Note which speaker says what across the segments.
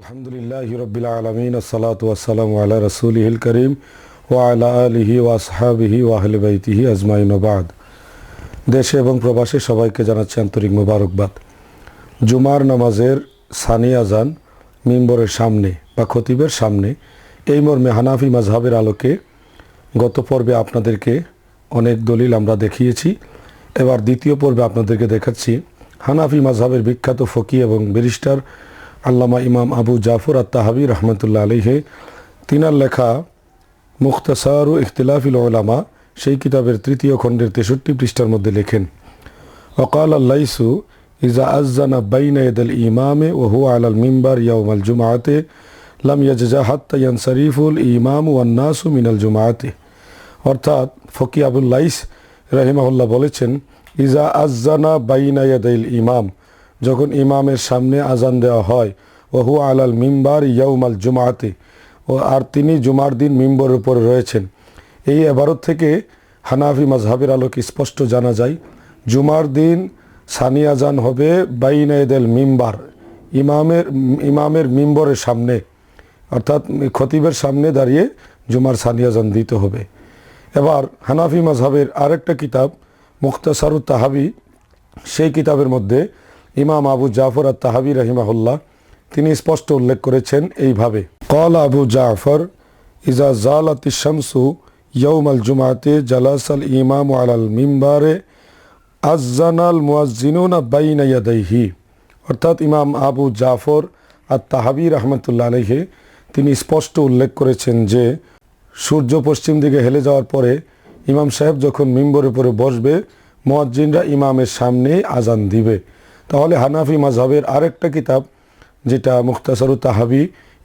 Speaker 1: আলহামদুলিল্লাহ রবিল আলমিন, আসসালাতু আসসালামু আলা রসুলিহিল করিম ওয়ালা আলিহি ওয়াসহাবিহি ওয়াহলে বাইতিহি আজমাইন বাদ। দেশে এবং প্রবাসে সবাইকে জানাচ্ছি আন্তরিক মোবারকবাদ। জুমার নামাজের সানি আজান মিম্বরের সামনে বা খতিবের সামনে এই মর্মে হানাফি মাজহাবের আলোকে গত পর্বে আপনাদেরকে অনেক দলিল আমরা দেখিয়েছি। এবার দ্বিতীয় পর্বে আপনাদেরকে দেখাচ্ছি হানাফি মাজহাবের বিখ্যাত ফকি এবং ব্যারিস্টার আল্লামা ইমাম আবু জাফর আর তাহাবি রহমতুল্লাহ আলিহে তিনার লেখা মুখতাসার ইখতিলাফিল ওলামা সেই কিতাবের তৃতীয় খণ্ডের তেষট্টি পৃষ্ঠার মধ্যে লেখেন অকাল আল্লাইসু ইজা আজানা বাইনা এদল ইমামে ও হু আলাল মিম্বার ইয়াউমাল জুমাতে লাম ইয়াজা হাত্তা ইয়ান শরীফুল ইমাম ওয়ান্নাসু মিনাল জুমাতে অর্থাৎ ফকি আবুল লাইস রাহিমাহুল্লাহ বলেছেন, ইজা আজানা বাইনা ইমাম। যখন ইমামের সামনে আজান দেওয়া হয়, ওহু আলাল মিম্বার ইয়াউমাল জুমাতে, ও আর তিনি জুমার দিন মিম্বরের উপরে রয়েছেন। এই এবারত থেকে হানাফি মাজহাবের আলোকে স্পষ্ট জানা যায়, জুমার দিন সানি আজান হবে বাইনায়দেল মিম্বার, ইমামের ইমামের মিম্বরের সামনে, অর্থাৎ খতিবের সামনে দাঁড়িয়ে জুমার সানি আজান দিতে হবে। এবার হানাফি মাজহাবের আরেকটা কিতাব, মুখতাসারুত তাহাবি, সেই কিতাবের মধ্যে ইমাম আবু জাফর আর তাহাবি রহিমাহুল্লাহ, তিনি স্পষ্ট উল্লেখ করেছেন এইভাবে। কল আবু জাফর, ইজা জালাতি শামসু ইয়ৌম আল জুমাতে জালাস আল ইমাম আলাল মিম্বারে আজানাল মুয়াজিনুনা বাইনা ইয়াদাইহি। অর্থাৎ ইমাম আবু জাফর আর তাহাবি রহমতুল্লাহ আলহে তিনি স্পষ্ট উল্লেখ করেছেন যে, সূর্য পশ্চিম দিকে হেলে যাওয়ার পরে ইমাম সাহেব যখন মিম্বরের উপরে বসবে, মোয়াজ্জিনরা ইমামের সামনে আজান দিবে। তাহলে হানাফি মাজহাবের আরেকটা কিতাব, যেটা মুখতাসারু তাহাবি,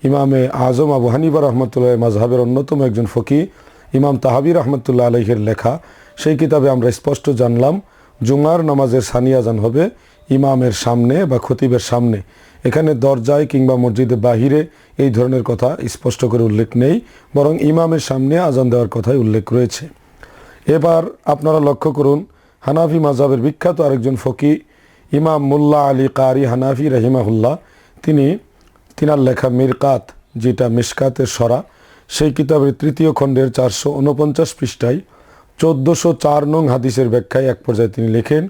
Speaker 1: ইমামে আজম আবু হানিবা রহমতুল্লাহ মাজহাবের অন্যতম একজন ফকি ইমাম তাহাবি রহমতুল্লাহ আলহের লেখা। সেই কিতাবে আমরা স্পষ্ট জানলাম, জুমার নামাজের সানি আজান হবে ইমামের সামনে বা খতিবের সামনে। এখানে দরজায় কিংবা মসজিদের বাহিরে এই ধরনের কথা স্পষ্ট করে উল্লেখ নেই, বরং ইমামের সামনে আজান দেওয়ার কথাই উল্লেখ রয়েছে। এবার আপনারা লক্ষ্য করুন, হানাফি মাজহাবের বিখ্যাত আরেকজন ফকি ইমাম মুল্লা আলী কারি হানাফি রহিমাহুল্লাহ, তিনি, তিনার লেখা মিরকাত, যেটা মিসকাতের সরা, সেই কিতাবের তৃতীয় খণ্ডের চারশো উনপঞ্চাশ পৃষ্ঠায় চোদ্দোশো চার নং হাদিসের ব্যাখ্যায় এক পর্যায়ে তিনি লেখেন,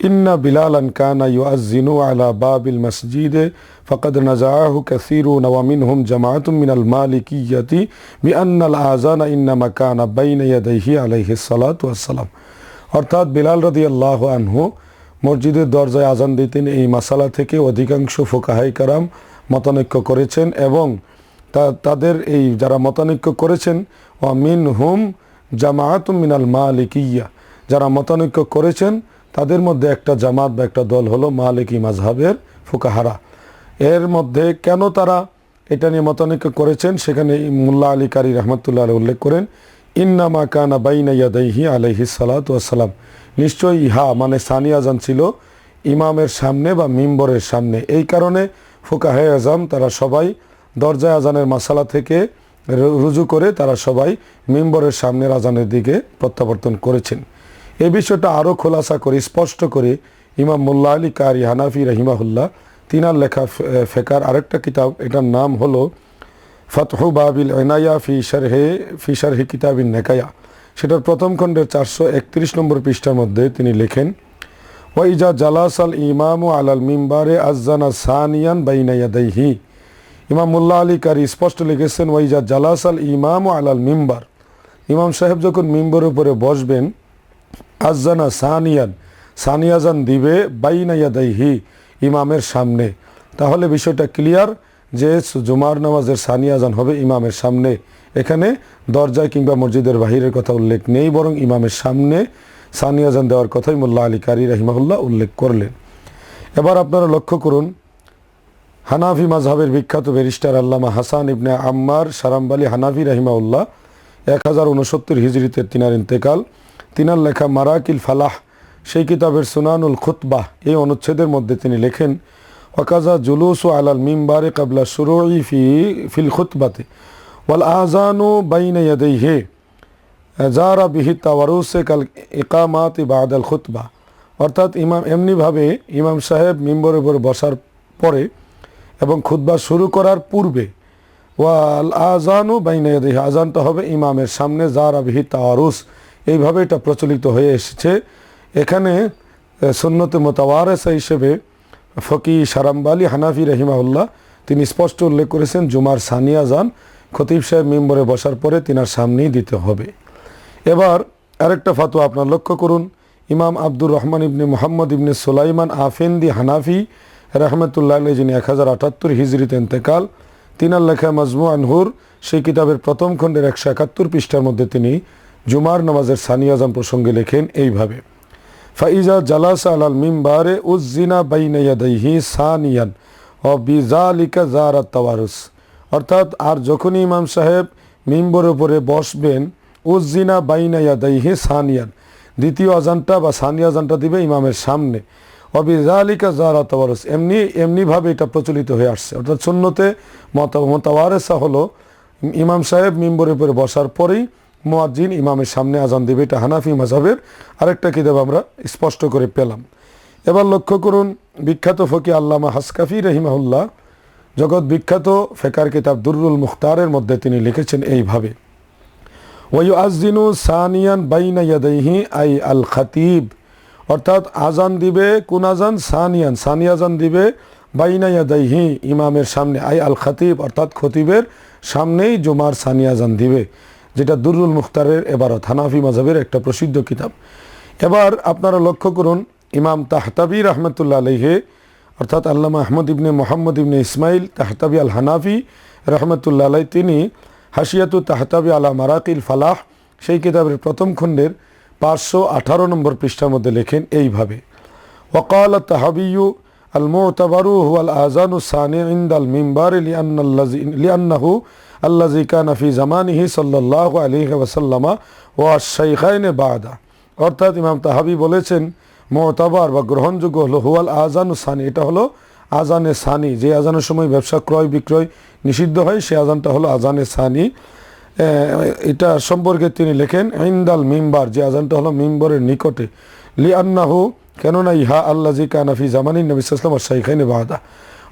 Speaker 1: ইন্না বিলাল কানা ইউআজিনু আলা বাবিল মসজিদে, ফকদ নজাহু কাসিরু নওয়ামিন হুম জামাতুম মিনাল মালিকিয়াতি বি আন্নাল আজানা ইন্না মাকানা বাইনা ইয়াদাইহি আলাইহিস সালাতু ওয়াসসালাম অর্থাৎ বিলাল রাদিয়াল্লাহু আনহু মসজিদের দরজায় আজান দিতেন। এই মাসালা থেকে অধিকাংশ ফোকাহাই কারাম মতানৈক্য করেছেন এবং তা, তাদের এই যারা মতানৈক্য করেছেন মিন হুম জামায়াত মিনাল মালিকিয়া। যারা মতানৈক্য করেছেন, তাদের মধ্যে একটা জামাত বা একটা দল হলো মালিকি মাজহাবের ফুকাহারা। এর মধ্যে কেন তারা এটা নিয়ে মতানৈক্য করেছেন, সেখানে মুল্লা আলী কারি রহমতুল্লাহ উল্লেখ করেন, ইন্নামা কানা বাইনা ইয়াদাইহি আলাইহি সালাত ওয়াসালাম নিশ্চয়ই ইহা মানে সানি আজান ছিল ইমামের সামনে বা মিম্বরের সামনে। এই কারণে ফুকাহে আজম তারা সবাই দরজায় আজানের মাসালা থেকে রুজু করে তারা সবাই মিম্বরের সামনের আজানের দিকে প্রত্যাবর্তন করেছেন। এ বিষয়টা আরও খোলাসা করে, স্পষ্ট করে ইমাম মোল্লা আলী কারি হানাফি রহিমাহুল্লাহ তিনার লেখা ফেকার আরেকটা কিতাব, এটার নাম হলো ফতহু বাবিল এনায়া ফি শারহে, ফি শারহি কিতাবিন নেকায়া। সেটার প্রথম খণ্ডের চারশো একত্রিশ নম্বর পৃষ্ঠার মধ্যে তিনি লেখেন, ওয়াইজা জালাস আল ইমাম আলাল মিম্বারে আজানা সানিয়ান বাইনাইয়াদাইহি ইমাম মুল্লা আলী কারি স্পষ্ট লিখেছেন, ওয়াইজা জালাস আল ইমাম আলাল মিম্বার। ইমাম সাহেব যখন মিম্বরের উপরে বসবেন আজানা সানিয়ান সানিয়াজান দিবে বাইনাইয়া বাইনাইয়াদাইহি ইমামের সামনে। তাহলে বিষয়টা ক্লিয়ার যে জুমার নামাজের সানিয়াজান হবে ইমামের সামনে। এখানে দরজায় কিংবা মসজিদের বাহিরের কথা উল্লেখ নেই, বরং ইমামের সামনে সানিয়াজান দেওয়ার কথাই মোল্লা আলী কারি রাহিমাহুল্লাহ উল্লেখ করলেন। এবার আপনারা লক্ষ্য করুন, হানাফি মাজহাবের বিখ্যাত ব্যারিস্টার আল্লামা হাসান ইবনে আম্মার সারাম্বালি হানাফি রাহিমাউল্লাহ এক হাজার উনসত্তর হিজড়িতে তিনার ইন্তেকাল। তিনার লেখা মারাকিল ফালাহ, সেই কিতাবের সুনানুল খুতবাহ এই অনুচ্ছেদের মধ্যে তিনি লেখেন, ওয়াকাজা জুলুস আলাল মিম্বারে কাবলা সুরুই ফি, ফিল খুতবাতে। ওয়াল আজানু বাইন ইয়াদেই হে জারা বিহি তাওয়ারুসে কাল ইকামাত বাদ আল খুতবা। অর্থাৎ ইমাম এমনিভাবে ইমাম সাহেব মিম্বরের উপর বসার পরে এবং খুতবা শুরু করার পূর্বে, ওয়াল আজানু বাইনায়াদিহি আজানটা হবে ইমামের সামনে, যার আবিহি তাওয়ারুস এইভাবে এটা প্রচলিত হয়ে এসেছে। এখানে সুন্নতে মোতাওয়ারেসা হিসেবে ফকি সারাম্বালি হানাফি রহিমাউল্লাহ তিনি স্পষ্ট উল্লেখ করেছেন, জুমার সানিয়া যান খতিব সাহেব মেম্বরে বসার পরে তিনার সামনেই দিতে হবে। এবার আরেকটা ফাতোয়া আপনার লক্ষ্য করুন। ইমাম আব্দুর রহমান ইবনে মোহাম্মদ ইবনে সুলাইমান আফেন্দি হানাফি, রহমতুল্লাহ যিনি এক হাজার আটাত্তর হিজরিতে ইন্তেকাল, তিনার লেখা মাজমু আনহুর, সেই কিতাবের প্রথম খণ্ডের একশো একাত্তর পৃষ্ঠার মধ্যে তিনি জুমার নামাজের সানিয়াজাম প্রসঙ্গে লেখেন এইভাবে, ফাইজা জালাস আলাল মিম্বারে উজ্জিনা বাইনাইয়াদাইহি সানিয়ান ও বিজালিকা জারাত তাওয়ারুস। অর্থাৎ আর যখনই ইমাম সাহেব মিম্বরের উপরে বসবেন, উজ্জিনা বাইনাইয়াদাইহি সানিয়ান, দ্বিতীয় আজানটা বা সানিয়া আজানটা দিবে ইমামের সামনে। অবিজালিকা জারা তাওয়ারুস, এমনি, এমনিভাবে এটা প্রচলিত হয়ে আসছে। অর্থাৎ মতা- মোতাওয়ারেসা হলো, ইমাম সাহেব মিম্বরের উপরে বসার পরেই মুয়াজ্জিন ইমামের সামনে আজান দেবে। এটা হানাফি মাঝাবের আরেকটা কিতাব আমরা স্পষ্ট করে পেলাম। এবার লক্ষ্য করুন, বিখ্যাত ফকি আল্লামা হাসকাফি রহিমাহুল্লাহ জগৎ বিখ্যাত ফেকার কিতাব দুরুল মুখতারের মধ্যে তিনি লিখেছেন এইভাবে। ওয়ু আজিনু সানিয়ান বাইনা ইয়াদাইহি আই আল খাতিব। অর্থাৎ আজান দিবে কোন আজান? সানিয়ান। সানি আজান দিবে বাইনা ইয়াদাইহি, ইমামের সামনে আই আল খাতিব, অর্থাৎ খতিবের সামনেই জুমার সানি আজান দিবে, যেটা দুরুল মুখতারের এবারত, হানাফি মাঝাবের একটা প্রসিদ্ধ কিতাব। এবার আপনারা লক্ষ্য করুন, ইমাম তাহতাবি রহমতুল্লাহ আলহে অর্থাৎ আল্লামা আহমদ ইবনে মোহাম্মদ ইবনে ইসমাইল তাহতাবি আল হানাফি রহমতুল্লা আলাই তিনি হাসিয়াতু তাহতাবি আলা মারাকিল ফালাহ, সেই কিতাবের প্রথম খণ্ডের পাঁচশো আঠারো নম্বর পৃষ্ঠার মধ্যে লেখেন এইভাবে ওকাল তাহাবিউ আল মোতাবারু আল আজানু সানি ইন্দ আল মিম্বার লিয়ান্নাহু আল্লাজি কানাফি জামানিহি সাল্লাহ আলী ওয়াসাল্লামা ওয়া বাদা। অর্থাৎ ইমাম তাহাবি বলেছেন মোতাবার বা গ্রহণযোগ্য হলো হুয়াল আজান সানি। এটা হলো আজানে সানি। যে আজানের সময় ব্যবসা ক্রয় বিক্রয় নিষিদ্ধ হয়, সে আজানটা হলো আজানে সানি। এটা সম্পর্কে তিনি লেখেন, ইন্দাল মিম্বার যে আজানটা হলো মিম্বরের নিকটে। লি আন্নাহু কেননা ইহা আল্লাহ জি কানাফি জামানি নবী ইসলাম আর শাইখাইনে বাহাদা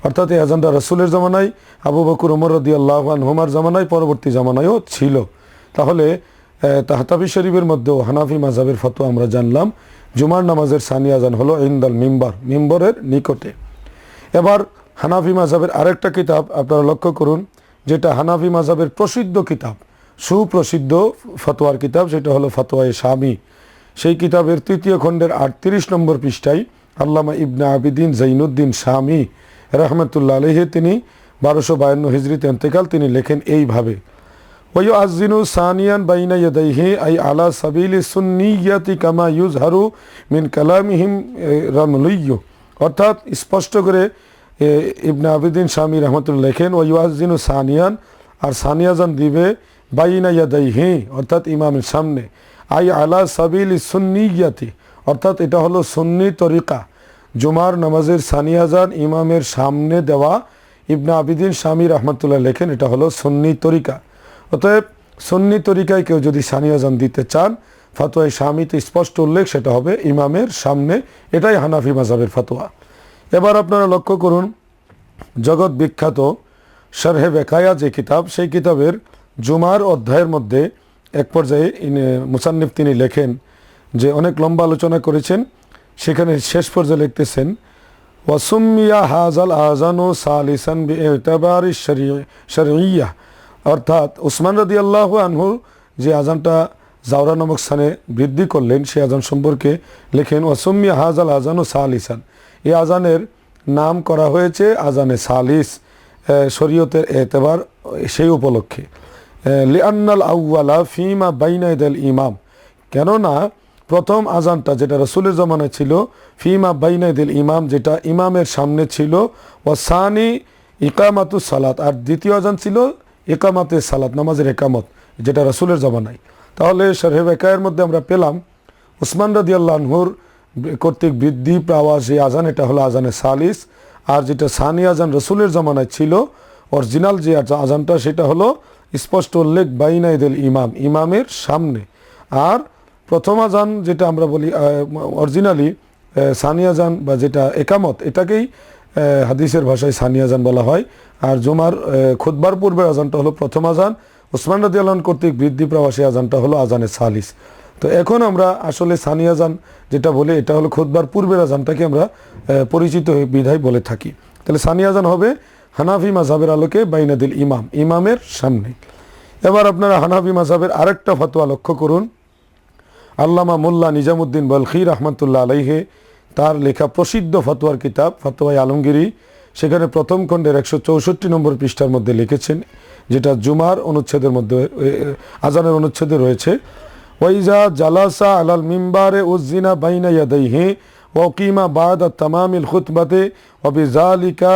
Speaker 1: অর্থাৎ এই আজানটা রসুলের জামানায়, আবু বকুর, উমর রদি আল্লাহ হুমার জামানায়, পরবর্তী জামানায়ও ছিল। তাহলে তাহতাবি শরীফের মধ্যেও হানাফি মাজাবের ফতো আমরা জানলাম। জুমার নামাজের সানি আজান হলো ইন্দাল মিম্বার, মিম্বরের নিকটে। এবার হানাফি মাজাবের আরেকটা কিতাব আপনারা লক্ষ্য করুন, যেটা হানাফি মাজাবের প্রসিদ্ধ কিতাব, সুপ্রসিদ্ধ ফতোয়ার কিতাব, সেটা হলো ফতোয়ায়ে স্বামী সেই কিতাবের তৃতীয় খণ্ডের আটত্রিশ নম্বর পৃষ্ঠায় আল্লামা ইবনা আবিদিন জাইনুদ্দিন স্বামী রহমতুল্লাহ আলহে তিনি বারোশো বায়ান্ন হিজড়িতে এন্তেকাল তিনি লেখেন এইভাবে ওয়ু আজিনু সানিয়ান বাইনা ইয়াদাইহি আই আলা সাবিলি সুন্নিয়াতি কামা ইউজহারু মিন কালামিহিম রামলুইয়ু অর্থাৎ স্পষ্ট করে ইবনে আবিদিন স্বামী রহমতুল্লাহ লেখেন ও ইউআজিনু সানিয়ান আর সানিয়াজান দিবে, বাইনা ইয়াদাইহি, অর্থাৎ ইমামের সামনে। আই আলা সাবিলি সুন্নিয়াতি, অর্থাৎ এটা হলো সুন্নি তরিকা। জুমার নামাজের সানিয়াজান ইমামের সামনে দেওয়া ইবনা আবিদিন স্বামী রহমতুল্লাহ লেখেন, এটা হলো সুন্নি তরিকা। অতএব সুন্নি তরিকায় কেউ যদি সানিয়াজান দিতে চান ফাতোয়াই স্বামীতে স্পষ্ট উল্লেখ সেটা হবে ইমামের সামনে। এটাই হানাফি মাজাবের ফাতোয়া। এবার আপনারা লক্ষ্য করুন, জগৎ বিখ্যাত শারহে বেকায়া যে কিতাব, সেই কিতাবের জুমার অধ্যায়ের মধ্যে এক পর্যায়ে মুসান্নিফ তিনি লেখেন যে অনেক লম্বা আলোচনা করেছেন, সেখানে শেষ পর্যায়ে লিখতেছেন ওয়াসুমিয়া হাজাল আজানু সালিসান শরিয়া অর্থাৎ উসমান রদি আল্লাহ আনহু যে আজানটা জাওরা নামক স্থানে বৃদ্ধি করলেন সেই আজান সম্পর্কে লেখেন ওয়াসুমিয়া হাজাল আজানু সালিসান। এই আজানের নাম করা হয়েছে আজানে সালিস শরীয়তের এতেবার সেই উপলক্ষে। লিআন্নাল আউ্বালা ফিমা বাইনাইদাল ইমাম। কেননা প্রথম আজানটা যেটা রসুলের জমানায় ছিল, ফিমা বাইনাইদিল ইমাম, যেটা ইমামের সামনে ছিল ও সানি ইকামাতু সালাত। আর দ্বিতীয় আজান ছিল একামাতে সালাত, নামাজের একামত, যেটা রসুলের জমানায়। তাহলে শরহেব একায়ের মধ্যে আমরা পেলাম, উসমান রাদি আল্লাহর কর্তৃক বৃদ্ধি পাওয়া যে আজান, এটা হলো আজানে সালিস। আর যেটা সানি আজান রসুলের জমানায় ছিল, অরিজিনাল যে আজানটা, সেটা হলো স্পষ্ট উল্লেখ বাইনাইদুল ইমাম, ইমামের সামনে। আর প্রথম আজান যেটা আমরা বলি অরিজিনালি সানি আজান বা যেটা একামত, এটাকেই হাদিসের ভাষায় সানি আজান বলা হয়। আর জুমার আহ, খুতবার পূর্বের আজানটা হলো প্রথম আজান। ওসমান রাজি আল্লাহ কর্তৃক বৃদ্ধি প্রবাসী আজানটা হলো আজানের সালিস। তো এখন আমরা আসলে সানি আজান যেটা বলি এটা হলো খুতবার পূর্বের আজানটাকে আমরা পরিচিত বিধায় বলে থাকি। তাহলে সানি আজান হবে হানাফি মাঝাবের আলোকে বাইনাদিল ইমাম ইমামের সামনে। এবার আপনারা হানাফি মাঝাবের আরেকটা ফতোয়া লক্ষ্য করুন। আল্লামা মোল্লা নিজামুদ্দিন বলখি রহমতুল্লাহ আলাইহে তার লেখা প্রসিদ্ধ ফতোয়ার কিতাব ফতোয়াই আলমগিরি সেখানে প্রথম খণ্ডের একশো চৌষট্টি নম্বর পৃষ্ঠার মধ্যে লিখেছেন, যেটা জুমার অনুচ্ছেদের মধ্যে আজানের অনুচ্ছেদে রয়েছে, ওয়াইজা জালাসা আলাল মিম্বারে উজ্জিনা বাইনা ইয়াদাইহি ওকিমা বাদ তামামিল খুতবাতে ওবিজালিকা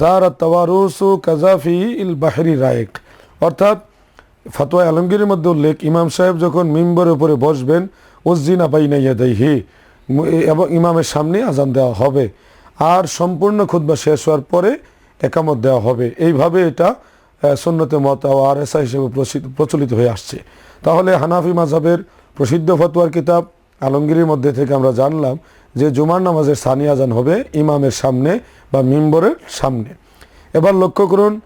Speaker 1: জারা তাওয়ারুসু কাজাফি ইল বাহরি রায়েক। অর্থাৎ ফতোয়া আলমগীরের মধ্যে উল্লেখ, ইমাম সাহেব যখন মিম্বরের উপরে বসবেন, উজ্জিনা বাইনা ইয়াদাইহি এবং ইমামের সামনে আজান দেওয়া হবে। আর সম্পূর্ণ খুতবা শেষ হওয়ার পরে একামত দেওয়া হবে। এইভাবে এটা আহ, সুন্নতে মত আর এসা হিসেবে প্রচলিত হয়ে আসছে। তাহলে হানাফি মাঝাবের প্রসিদ্ধ ফতোয়ার কিতাব আলমগীরের মধ্যে থেকে আমরা জানলাম যে জুমার নামাজের সানি আজান হবে ইমামের সামনে বা মিম্বরের সামনে। এবার লক্ষ্য করুন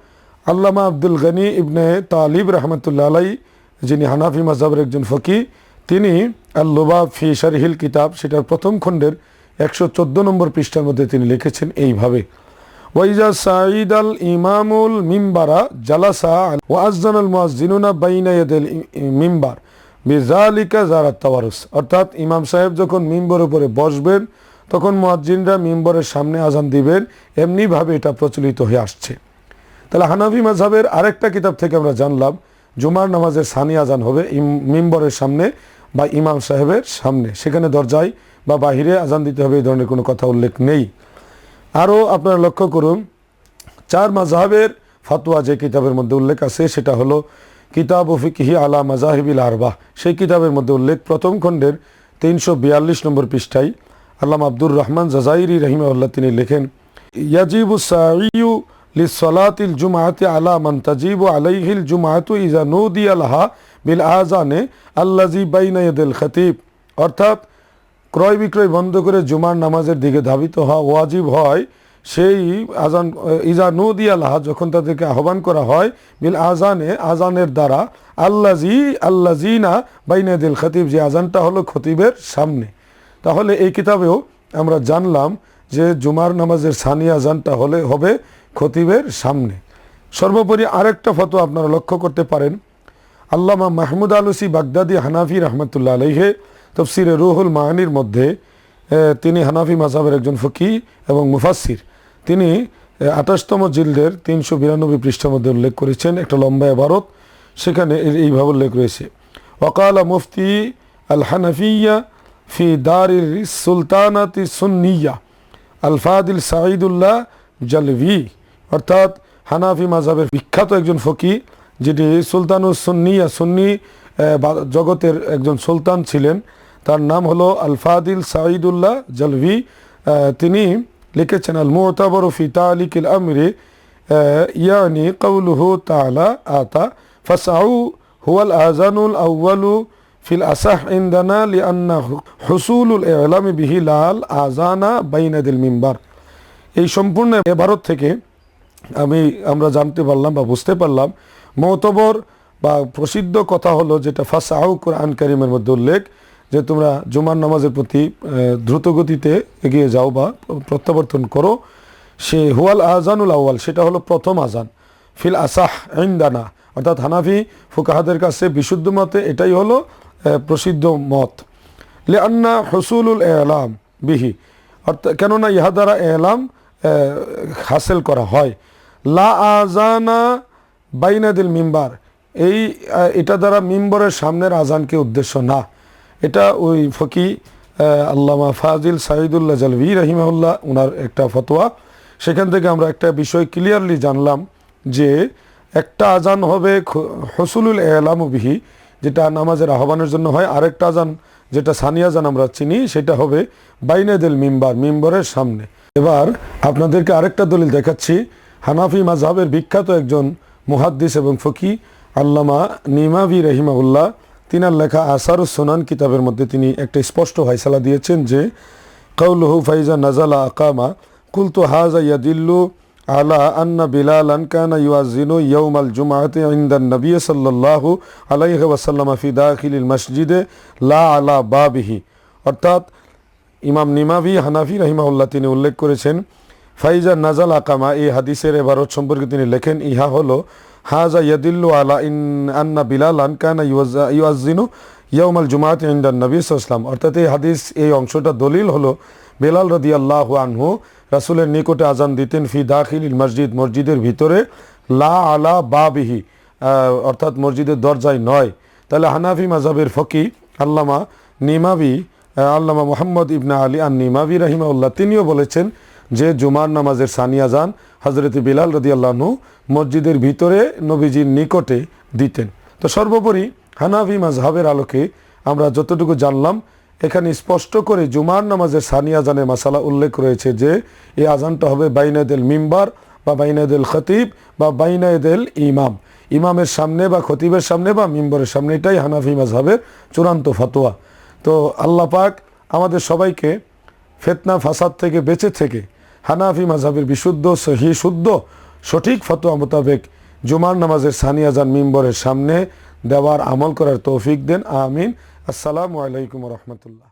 Speaker 1: আল্লামা আব্দুল গনি ইবনে তালিব রহমতুল্লা আলাই যিনি হানাফি মাঝাবের একজন ফকি তিনি আল্লুবা ফি শারহিল কিতাব, সেটার প্রথম খণ্ডের একশো চোদ্দ নম্বর পৃষ্ঠার মধ্যে তিনি লিখেছেন এইভাবে, ওয়াইজা সাঈদ আল ইমামুল মিম্বারা জালাসা ওয়াজান আল মিম্বার তাওয়ারুস অর্থাৎ ইমাম সাহেব যখন মিম্বর উপরে বসবেন, তখন মুয়াজ্জিনরা মিম্বরের সামনে আজান দিবেন, এমনিভাবে এটা প্রচলিত হয়ে আসছে। তাহলে হানাফি মাঝাবের আরেকটা কিতাব থেকে আমরা জানলাম, জুমার নামাজের সানি আজান হবে মিম্বরের সামনে বা ইমাম সাহেবের সামনে, সেখানে দরজায় বা বাহিরে আজান দিতে হবে, এই ধরনের কোনো কথা উল্লেখ নেই। আরও আপনারা লক্ষ্য করুন, চার মাঝহাবের ফাতোয়া যে কিতাবের মধ্যে উল্লেখ আছে, সেটা হলো কিতাব ফিকহি আলা মাজাহিবিল আরবাহ। সেই কিতাবের মধ্যে উল্লেখ প্রথম খণ্ডের তিনশো বিয়াল্লিশ নম্বর পৃষ্ঠায় আল্লাহ আব্দুর রহমান জাজাইরি রহিমা রহিমাউল্লাহ তিনি লেখেন, ইয়াজিবু সাইয়ু লিসলাতিল জুমাআতি আলা মান তাজিবু আলাইহিল জুমাআতু ইজা নুদিয়া লাহা বিল আজানে আল্লাজি বাইনা ইয়াদিল খতিব। অর্থাৎ ক্রয় বিক্রয় বন্ধ করে জুমার নামাজের দিকে ধাবিত হওয়া ওয়াজিব হয়। সেই আজান ইজা নদিয়া লাহা যখন তাদেরকে আহ্বান করা হয় বিল আজানে আজানের দ্বারা আল্লাজি আল্লাজিনা বাইনাদিল খতিব, যে আজানটা হলো খতিবের সামনে। তাহলে এই কিতাবেও আমরা জানলাম যে জুমার নামাজের সানি আজানটা হলে, হবে খতিবের সামনে। সর্বোপরি আরেকটা ফটো আপনারা লক্ষ্য করতে পারেন। আল্লামা মাহমুদ আলুসি বাগদাদি হানাফি রহমতুল্লাহ আলহে তফসিরে রুহুল মাহানির মধ্যে তিনি হানাফি মাসাবের একজন ফকি এবং মুফাসির তিনি আঠাশতম জিল্দের তিনশো বিরানব্বই পৃষ্ঠার মধ্যে উল্লেখ করেছেন, একটা লম্বা এবারত। সেখানে এই- এইভাবে উল্লেখ রয়েছে ওকালা মুফতি আল হানাফিয়া ফি দারির সুলতানাতি সুন্নিয়া, আলফাদিল সাঈদুল্লাহ জালভি। অর্থাৎ হানাফি মাঝাবের বিখ্যাত একজন ফকি সুলতানুস সুন্নিয়া সুন্নি বা- জগতের একজন সুলতান ছিলেন। তার নাম হলো আলফাদিল সাঈদুল্লাহ জালভি। তিনি লিখেছেন আল মুতাবর ফি তালিকিল আমরে ইয়ানি কৌলুহু তালা আতা, ফাসাউ হুয়াল আজানুল আউ্বালু ফিল আসাহ ইন্দানা লিআন্না হুসুলুল ইলামি বিহি লাল আজানা বাইনাদিল মিম্বার। এই সম্পূর্ণ ভারত থেকে আমি, আমরা জানতে পারলাম বা বুঝতে পারলাম, মতবর বা প্রসিদ্ধ কথা হলো যেটা ফাসাউ কোরআন কারিমের মধ্যে উল্লেখ, যে তোমরা জুমার নামাজের প্রতি দ্রুতগতিতে এগিয়ে যাও বা প্রত্যাবর্তন করো। সে হুয়াল আজানুল আউয়াল, সেটা হলো প্রথম আজান ফিল আসাহ ইন্দানা, অর্থাৎ হানাফি ফুকাহাদের কাছে বিশুদ্ধ মতে এটাই হলো প্রসিদ্ধ মত। লিআন্না হুসুলুল এলাম বিহি অর্থাৎ কেননা ইহা দ্বারা এলাম হাসিল করা হয়। লা আজানা বাইনাদিল মিম্বার। এই এটা দ্বারা মিম্বরের সামনের আজানকে উদ্দেশ্য না। এটা ওই ফকি আল্লামা ফাজিল সাইদুল্লাহ জালভি রহিমাউল্লাহ ওনার একটা ফতোয়া। সেখান থেকে আমরা একটা বিষয় ক্লিয়ারলি জানলাম যে একটা আজান হবে হসুলুল এলাম বিহি, যেটা নামাজের আহ্বানের জন্য হয়। আরেকটা আজান যেটা সানি আজান আমরা চিনি, সেটা হবে বাইনেদেল মিম্বার, মিম্বরের সামনে। এবার আপনাদেরকে আরেকটা দলিল দেখাচ্ছি। হানাফি মাঝহাবের বিখ্যাত একজন মুহাদ্দিস এবং ফকি, আল্লামা নিমাভি রহিমাউল্লাহ তিনার লেখা আসার সোনান কিতাবের মধ্যে তিনি একটা স্পষ্ট ফয়সালা দিয়েছেন যে কৌলহু ফাইজা নাজালা আকামা, কুলতু হাজা ইয়াদিল্লু আলা আন্না বিলালান কানা ইউয়াজিনু ইয়াউমাল জুমআতি ইনদান নবী সাল্লাল্লাহু আলাইহি ওয়াসাল্লাম ফি দাখিলিল মসজিদে লা আলা বাবিহি। অর্থাৎ ইমাম নিমাভি, হানাফি রহিমাউল্লাহ তিনি উল্লেখ করেছেন ফাইজা নাজাল আকামা এই হাদিসের এবারত সম্পর্কে তিনি লেখেন, ইহা হলো, হাজা ইয়াদিল্লু আলা ইন আন্না বিলাল আনকানা ইউয়াজিনু ইয়াউমাল জুমাত ইন্দান নবী সাল্লাম অর্থাৎ এই হাদিস, এই অংশটা দলিল হলো, বেলাল রদি আল্লাহ আনহু রাসুলের নিকটে আজান দিতেন, ফি দাখিল মসজিদ, মসজিদের ভিতরে লা আলা বাবিহি। অর্থাৎ মসজিদের দরজায় নয়। তাহলে হানাফি মাজাবের ফকি আল্লামা নিমাবি আল্লামা মোহাম্মদ ইবনা আলী আন নিমাবি রাহিমাউল্লাহ তিনিও বলেছেন যে জুমার নামাজের সানিয়া যান হজরত বিলাল রদি আল্লাহনু মসজিদের ভিতরে নবীজির নিকটে দিতেন। তো সর্বোপরি হানাফি মাজহাবের আলোকে আমরা যতটুকু জানলাম, এখানে স্পষ্ট করে জুমার নামাজের সানিয়া জানের মাসালা উল্লেখ রয়েছে যে, এই আজানটা হবে বাইনাদেল মিম্বার বা বাইনাদেল খতিব বা বাইনাদেল ইমাম। ইমামের সামনে বা খতিবের সামনে বা মিম্বরের সামনে এটাই হানাফি মাজহাবের চূড়ান্ত ফতোয়া। তো আল্লাহ পাক আমাদের সবাইকে ফেতনা, ফাসাদ থেকে বেঁচে থেকে হানাফি মাঝাবের বিশুদ্ধ, সহি, শুদ্ধ, সঠিক ফতোয়া মোতাবেক জুমার নামাজের সানিয়া জান মিম্বরের সামনে দেওয়ার আমল করার তৌফিক দেন। আমিন। আসসালামু আলাইকুম রহমতুল্লাহ।